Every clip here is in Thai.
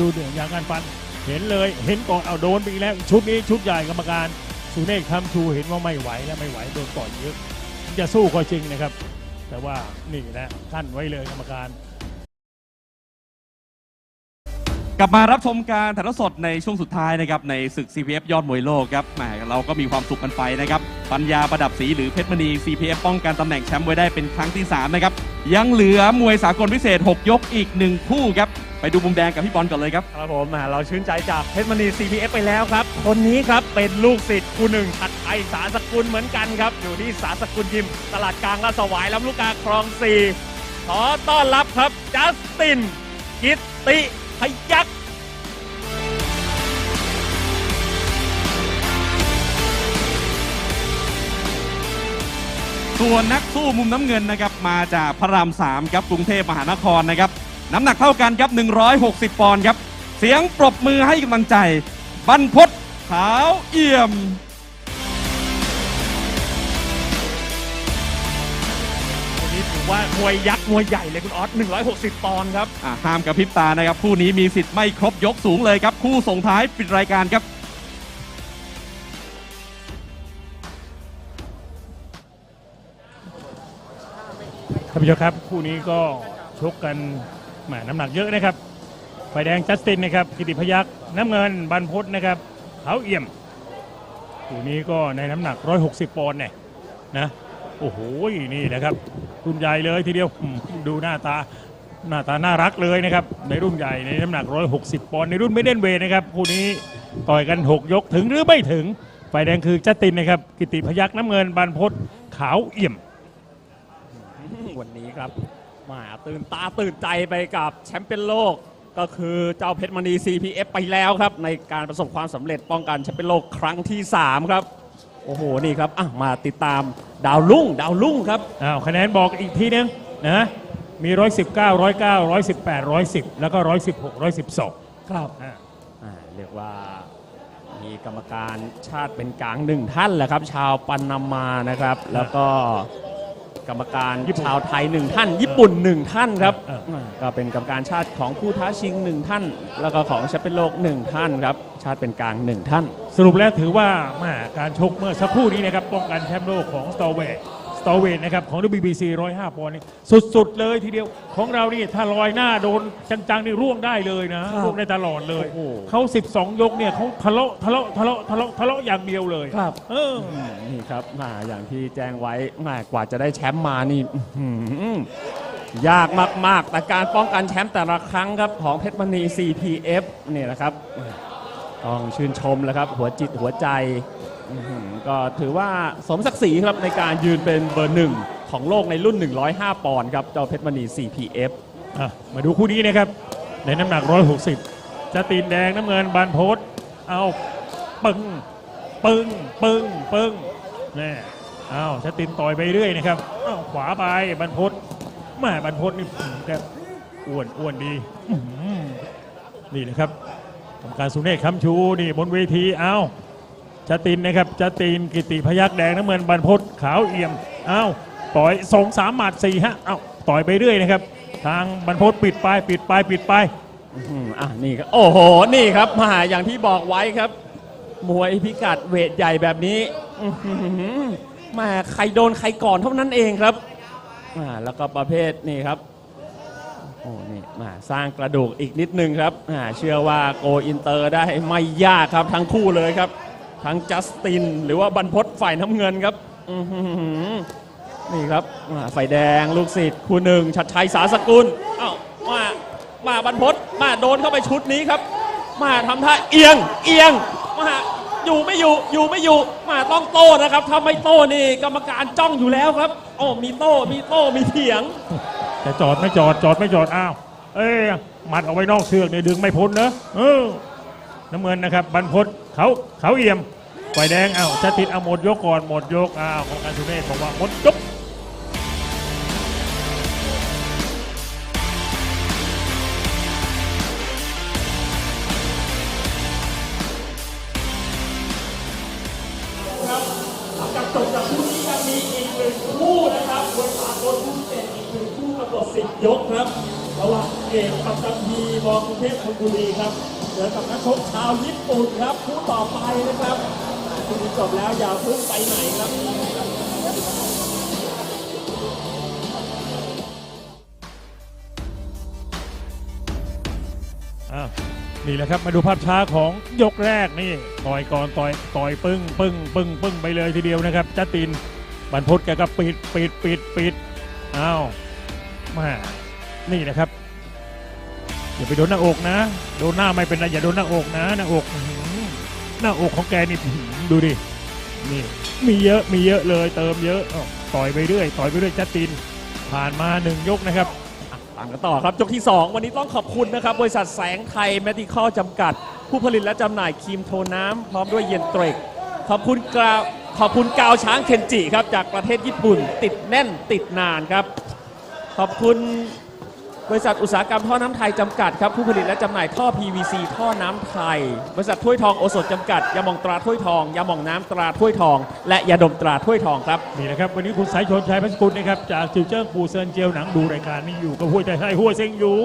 ดูเดือดอย่างการฟัน เห็นเลย เห็นก่อนเอาโดนไปอีกแล้วชุดนี้ชุดใหญ่กรรมการสุเนศคำชูเห็นว่าไม่ไหวแล้วไม่ไหวโดนต่อยเยอะจะสู้ก็จริงนะครับ แต่ว่านี่นะขั้นไว้เลยกรรมการ กลับมารับชมการถ่ายทอดสดในช่วงสุดท้ายนะครับในศึก CPF ยอดมวยโลกครับแหมเราก็มีความสุขกันไปนะครับ ปัญญาประดับศรีหรือเพชรมณี CPF ป้องกันตำแหน่งแชมป์ไว้ได้เป็นครั้งที่ 3 นะครับ ยังเหลือมวยสากลพิเศษ 6 ยกอีก 1 คู่ครับ ไปดูมุมแดงกับพี่บอลก่อนเลยครับ ครับผมอ่าเราชื่นใจจากเพชรมณี CPF ไปแล้วครับ คนนี้ครับเป็นลูกศิษย์คู่หนึ่งชัดไทยสารสกุลเหมือนกันครับ อยู่ที่สารสกุลยิม ตลาดกลางลาดสวายลำลูกกาคลองสี่ขอต้อนรับครับ จัสติน กิตติพยักษ์ส่วนนักสู้มุมน้ำเงินนะครับมาจากพระราม3ครับกรุงเทพมหานครนะครับ น้ำหนักเท่ากันครับ 160 ปอนด์ครับ เสียงปรบมือให้กำลังใจ บรรพศขาวเอี่ยมคนนี้ถือว่ามวยยักษ์มวยใหญ่เลยคุณออส160 ปอนด์ครับ อ่าห้ามกระพริบตานะครับ คู่นี้มีสิทธิ์ไม่ครบยกสูงเลยครับ คู่ส่งท้ายปิดรายการครับท่านผู้ชมครับ คู่นี้ก็ชกกัน แหมน้ำหนักเยอะนะครับฝ่ายแดงจัสตินนะครับกิติพยักษ์น้ำเงินบรรพตนะครับเขาเอี่ยมคู่นี้ก็ในน้ำหนัก 160 ปอนด์เนี่ยนะโอ้โหนี่นะครับรุ่นใหญ่เลยทีเดียวดูหน้าตาหน้าตาน่ารักเลยนะครับในรุ่นใหญ่ในน้ำหนัก 160 ปอนด์ในรุ่นไม่เด่นเวทนะครับคู่นี้ต่อยกัน 6 ยกถึงหรือไม่ถึงฝ่ายแดงคือจัสตินนะครับ กิติพยักษ์น้ำเงินบรรพตขาวเอี่ยมวันนี้ครับ มาตื่นตาตื่นใจไปกับแชมป์เป็นโลก ก็คือเจ้าเพชรมณี CPF ไปแล้วครับ ในการประสบความสำเร็จป้องกันแชมป์เป็นโลกครั้งที่ 3 ครับ โอ้โห นี่ครับอะมาติดตามดาวรุ่งดาวรุ่งครับ อ้าวคะแนนบอกอีกทีนึงนะมี 119 109 118 110 แล้วก็ 116 112 ครับอ่า อ่าเรียกว่ามีกรรมการชาติเป็นกลางหนึ่งท่านแหละครับ ชาวปันนามานะครับ แล้วก็ กรรมการชาวไทยหนึ่งท่าน ญี่ปุ่นหนึ่งท่านครับอ่าก็เป็นกรรมการชาติของผู้ท้าชิงหนึ่งท่าน แล้วก็ของแชมป์เป็นโลกหนึ่งท่านครับชาติเป็นกลางหนึ่งท่าน สรุปแล้วถือว่าแหมาการชกเมื่อสักครู่นี้นะครับป้องกันแชมป์โลกของสตอเวท สตอเวทนะครับของ WBC 105ปอนด์นี่สุดๆเลยทีเดียวของเรานี่ถ้าลอยหน้าโดนจังๆนี่ร่วงได้เลยนะครับร่วงได้ตลอดเลยโอ้โหเขา 12 ยกเนี่ยเขาทะเลาะทะเลาะทะเลาะทะเลาะทะเลาะอย่างเดียวเลยครับเอออืมนี่ครับมาอย่างที่แจ้งไว้แหมกว่าจะได้แชมป์มานี่อื้อหือยากมากๆ แต่การป้องกันแชมป์แต่ละครั้งครับของเพชรมณี CPF นี่นะครับ ต้องชื่นชมแล้วครับ หัวจิตหัวใจ ก็ถือว่าสมศักดิ์ศรีครับในการยืนเป็นเบอร์หนึ่งของโลกในรุ่น 105 ปอนด์ครับ เจ้าเพชรมณี CPF อะมาดูคู่นี้นะครับ ในน้ำหนัก 160 จะตีนแดงน้ำเงินบานโพสเอาปึ้งปึ้งปึ้งปึ้งแน่เอาจะตินต่อยไปเรื่อยนะครับเอาขวาไปบรรพตแม่บรรพตนี่อืมแกอ้วนอ้วนดีนี่นะครับ กรรมการสุเนศคำชูนี่บนเวทีเอาจะตินนะครับจะตินกิติพยักแดงน้ำเงินบรรพตขาวเอี่ยมเอาต่อยสองสามหมัดสี่ฮะเอาต่อยไปเรื่อยนะครับ ทางบรรพตปิดไปปิดไปปิดไปอะนี่ครับโอ้โหนี่ครับมาอย่างที่บอกไว้ครับ มวยพิกัดเวทใหญ่แบบนี้อื้อหือแมาใครโดนใครก่อนเท่านั้นเองครับอ่าแล้วก็ประเภทนี่ครับ มาสร้างกระดูกอีกนิดนึงครับเชื่อว่าโกอินเตอร์ได้ไม่ยากครับทั้งคู่เลยครับ ทั้งจัสติน หรือว่าบรรพตฝ่ายน้ำเงินครับนี่ครับฝ่ายแดงลูกศิษย์คู่หนึ่งชัดชัยสาสกุลเอ้ามามาบรรพตมาโดนเข้าไปชุดนี้ครับ มาทำท่าเอียงเอียงมาอยู่ไม่อยู่อยู่ไม่อยู่มาต้องโต้นะครับถ้าไม่โต้นี่กรรมการจ้องอยู่แล้วครับโอ้มีโต้มีโต้มีเถียง แต่จอดไม่จอดจอดไม่จอดอ้าว เอ้ยหมัดเอาไว้นอกเชือกเนี่ยดึงไม่พ้นเนอะเออน้ำเงินนะครับบรรพตเขาเขาเอี่ยมไฟแดงอ้าวจะติดเอาหมดยกก่อนหมดยกอ้าวของการสุเนศบอกว่าหมดยกกับจบจากคู่นี้ครับมีอีกหนึ่งคู่นะครับบนสากลคู่เจ็ดอีกหนึ่งคู่กำหนดสิบยกครับระหว่าง เอกปัตตพีบองกรุงเทพธนบุรีครับเจอกับนักชกชาวญี่ปุ่นครับคู่ต่อไปนะครับคู่นี้จบแล้วอย่าเพิ่งไปไหนครับอะนี่แหละครับมาดูภาพช้าของยกแรกนี่ต่อยก่อนต่อยต่อยปึ้งปึ้งปึ้งปึ้งไปเลยทีเดียวนะครับจัตินบรรพตแกก็ปิดปิดปิดปิดอ้าวมานี่นะครับ อย่าไปโดนหน้าอกนะ โดนหน้าไม่เป็นไรอย่าโดนหน้าอกนะหน้าอกหน้าอกของแกนี่ดูดินี่มีเยอะมีเยอะเลยเติมเยอะต่อยไปเรื่อยต่อยไปเรื่อยจัดติน ผ่านมาหนึ่งยกนะครับตามกันต่อครับยกที่ 2 วันนี้ต้องขอบคุณนะครับ บริษัทแสงไทย m มดิคอลจำกัด ผู้ผลิตและจำหน่ายครีมโทน้ำพร้อมด้วยเย็นเตรกขอบคุณกาวขอบคุณกาวช้างเคนจิครับ จากประเทศญี่ปุ่น ติดแน่นติดนานครับ ขอบคุณ บริษัทอุตสาหกรรมท่อน้ำไทยจำกัดครับผู้ผลิตและจำหน่ายท่อ PVC ท่อน้ำไทย บริษัทถ้วยทองโอสถจำกัดยาหม่องตราถ้วยทองยาหม่องน้ำตราถ้วยทอง และยาดมตราถ้วยทองครับ นี่นะครับ วันนี้คุณสายชนชัยพัชกุลนะครับจากจิวเจิ้งปูเซินเจียวหนังดูรายการนี้อยู่กับหัวใจไทยหัวเซ็งอยู่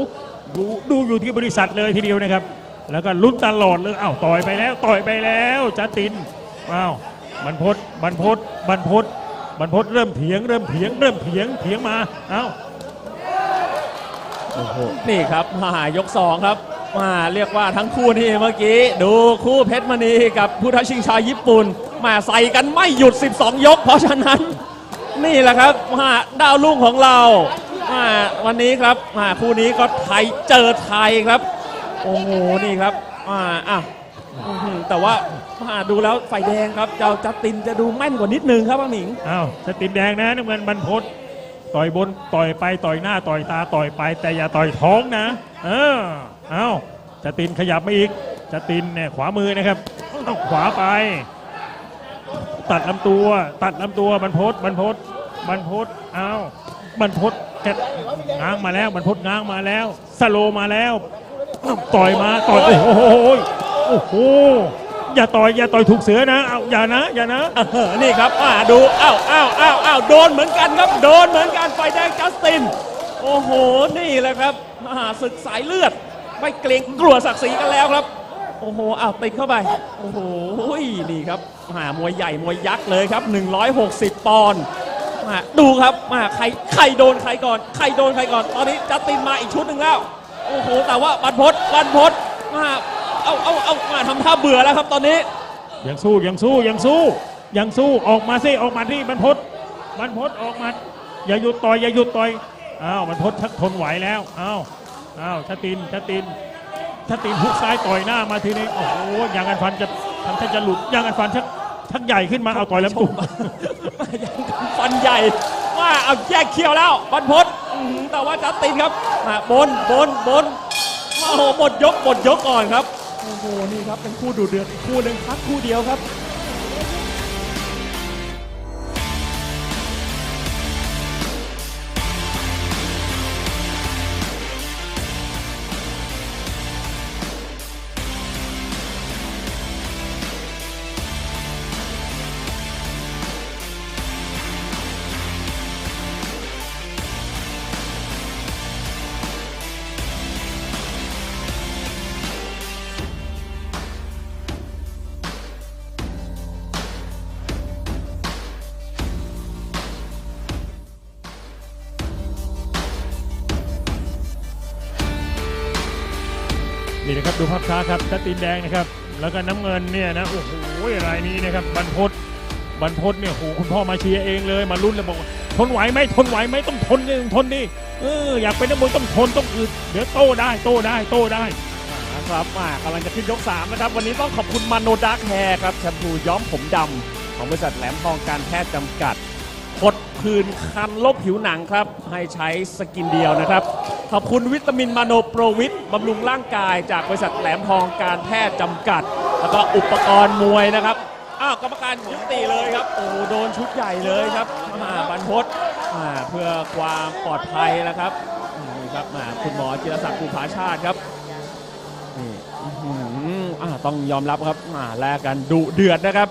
ดูดูอยู่ที่บริษัทเลยทีเดียวนะครับ แล้วก็ลุ้นตลอดเลยอ้าวต่อยไปแล้วต่อยไปแล้วจัดตินอ้าวบรรพศบรรพศบรรพศบรรพศเริ่มเถียงเริ่มเถียงเริ่มเถียงเถียงมาอ้าว นี่ครับมายก2ครับมาเรียกว่าทั้งคู่นี่เมื่อกี้ ดูคู่เพชรมณีกับผู้ท้าชิงชาวญี่ปุ่นมาใส่กันไม่หยุด 12 ยก เพราะฉะนั้น นี่แหละครับมาดาวรุ่งของเรามาวันนี้ครับมาคู่นี้ก็ไทยเจอไทยครับ โอ้โหนี่ครับมาอะอื้อหือแต่ว่ามาดูแล้วไฟแดงครับเจ้าจัสตินจะดูแม่นกว่านิดนึงครับป้าหมิงอ้าวจัดตินแดงนะน้ำเงินบรรพศ ต่อยบนต่อยไปต่อยหน้าต่อยตาต่อยไป แต่อย่าต่อยท้องนะ เอออ้าจัดตินขยับมาอีกจัดตินเนี่ยขวามือนะครับเอาขวาไป ตัดลำตัว ตัดลำตัวบรรพศบรรพศบรรพศอ้าวบรรพศแกง้างมาแล้วบรรพศง้างมาแล้วสโลมาแล้วอ้าวต่อยมาต่อยโอ้โหโอ้โห อย่าต่อยอย่าต่อยถูกเสือนะเอาอย่านะอย่านะ เออนี่ครับอ่าดูอ้าวอ้าวอ้าวอ้าวโดนเหมือนกันครับ โดนเหมือนกันไฟแดงจัสติน โอ้โห นี่แหละครับมหาศึกสายเลือด ไม่เกรงกลัวศักดิ์ศรีกันแล้วครับ โอ้โหอ้าวติดเข้าไป โอ้โห นี่ครับมหามวยใหญ่มวยยักษ์เลยครับ 160 ปอนด์มาดูครับมาใครใครโดนใครก่อน ใครโดนใครก่อน ตอนนี้จัสตินมาอีกชุดหนึ่งแล้ว โอ้โห แต่ว่าบันพศบันพศมา เอาเอาเอามาทำท่าเบื่อแล้วครับตอนนี้ ยังสู้ยังสู้ยังสู้ ยังสู้ออกมาสิออกมาที่บรรพศบรรพศออกมาอย่าหยุดต่อยอย่าหยุดต่อยอ้าวบรรพศชักทนไหวแล้วอ้าวอ้าวชาตินชาตินชาตินหุกซ้ายต่อยหน้ามาทีนี้โอ้โหยางกันฟันจะทำท่าจะหลุดยางกันฟันชักชักใหญ่ขึ้นมาเอาต่อยลำตัวยังฟันใหญ่ว่าเอาแยกเคี้ยวแล้วบรรพศอื้อหือแต่ว่าจัสตินครับมาบนบนบนโอ้โหหมดยกหมดยกก่อนครับ โอ้โห นี่ครับเป็นคู่ดูเดือดอีกคู่หนึ่งพักคู่เดียวครับ นี่นะครับดูภาพช้าครับชาตินแดงนะครับ แล้วก็น้ำเงินเนี่ยนะโอ้โหรายนี้นะครับบรรพศบรรพศเนี่ยโอ้โหคุณพ่อมาเชียร์เองเลยมาลุ้นเลยบอกว่าทนไหวไหมทนไหวไหมต้องทนนี่ต้องทนนี่เอออยากเป็นนักมวยต้องทนต้องอึดเดี๋ยวโต้ได้โต้ได้โต้ได้ครับมากำลังจะขึ้นยก3นะครับ วันนี้ต้องขอบคุณมาโนดาร์กแฮร์ครับแชมพูย้อมผมดำของบริษัทแหลมทองการแพทย์จำกัดพด พื้นคันลบผิวหนังครับ ให้ใช้สกินเดียวนะครับ ขอบคุณวิตามินมาโนโปรวิตบำรุงร่างกายจากบริษัทแหลมทองการแพทย์จำกัด แล้วก็อุปกรณ์มวยนะครับ อ้าวกรรมการยุติเลยครับ โอ้โดนชุดใหญ่เลยครับมาบรรพศอ่าเพื่อความปลอดภัยนะครับนี่ครับมาคุณหมอจิรศักดิ์ภูผาชาติครับนี่อื้อหืออ่าต้องยอมรับครับอ่าแลกกันดุเดือดนะครับ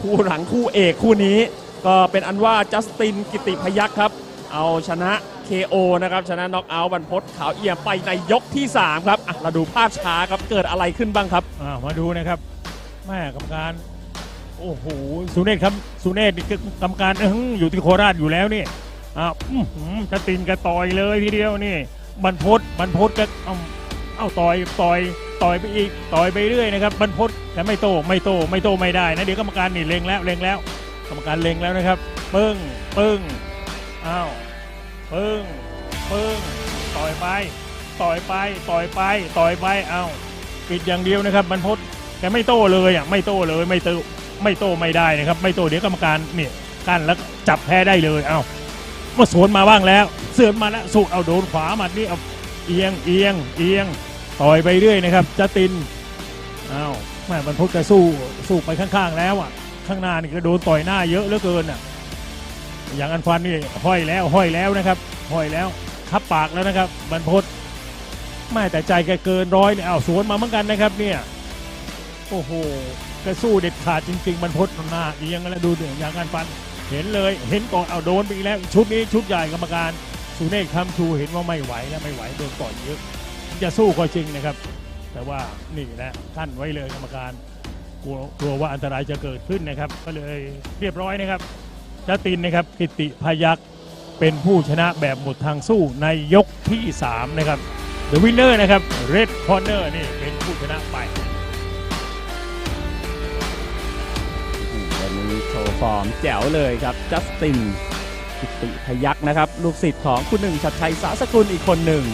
คู่หลังคู่เอกคู่นี้ ก็เป็นอันว่าจัสตินกิติพยักครับ เอาชนะ KO นะครับ ชนะน็อกเอาท์บรรพตขาวเอี่ยมไปในยกที่ 3 ครับอะเราดูภาพช้าครับเกิดอะไรขึ้นบ้างครับอ่ามาดูนะครับแม่กรรมการ โอ้โหสุเนศครับสุเนศนี่คือกรรมการอื้อหือยู่ที่โคราชอยู่แล้วนี่อ่าอื้อหือจะตินกระต่อยเลยทีเดียวนี่บรรพตบรรพตก็เอาเอาต่อยต่อยต่อยไปอีกต่อยไปเรื่อยนะครับบรรพตแต่ไม่โตไม่โตไม่โตไม่ได้นะเดี๋ยวกรรมการนี่เล็งแล้วเล็งแล้ว กรรมการเล็งแล้วนะครับ ปึ้ง ปึ้ง อ้าว ปึ้ง ปึ้ง ต่อยไป ต่อยไป ต่อยไป ต่อยไป อ้าวปิดอย่างเดียวนะครับบรรพตแกไม่โต้เลยอะ ไม่โต้เลย ไม่โต้ไม่โต้ไม่ได้นะครับ ไม่โต้เดี๋ยวกรรมการเนี่ยกั้นแล้วจับแพ้ได้เลยเอ้ามาสวนมาบ้างแล้ว เสือมาแล้วสู้เอาโดนขวามัดนี่เอาเอียง เอียง เอียง ต่อยไปเรื่อยนะครับจัติน อ้าวแม่บรรพุทธจะสู้ สู้ไปข้างๆแล้วอะ ข้างหน้านี่ก็โดนต่อยหน้าเยอะเหลือเกินอะอย่างอันฟันนี่ห้อยแล้วห้อยแล้วนะครับห้อยแล้วทับปากแล้วนะครับบรรพตไม่แต่ใจแกเกินร้อยเนี่ยเอาสวนมาเหมือนกันนะครับเนี่ยโอ้โหกระสู้เด็ดขาดจริงๆมันพดหน้าเอียงแล้วดูเดืออย่างการฟันเห็นเลยเห็นก่อนเอาโดนไปแล้ว ชุดนี้ชุดใหญ่กรรมการสุเนศคำชูเห็นว่าไม่ไหวแล้วไม่ไหวโดนต่อยเยอะจะสู้ก็จริงนะครับ แต่ว่านี่นะท่านไว้เลยกรรมการ กลัวกลัวว่าอันตรายจะเกิดขึ้นนะครับ ก็เลยเรียบร้อยนะครับจตินนะครับกิติพยักษ์เป็นผู้ชนะแบบหมดทางสู้ในยกที่ 3 นะครับ The winner นะครับ Red Corner นี่เป็นผู้ชนะไปวันนี้โชว์ฟอร์มแจ๋วเลยครับจัสตินกิติพยักษ์นะครับ ลูกศิษย์ของคุณหนึ่งชัดชัยสาสกุลอีกคนหนึ่ง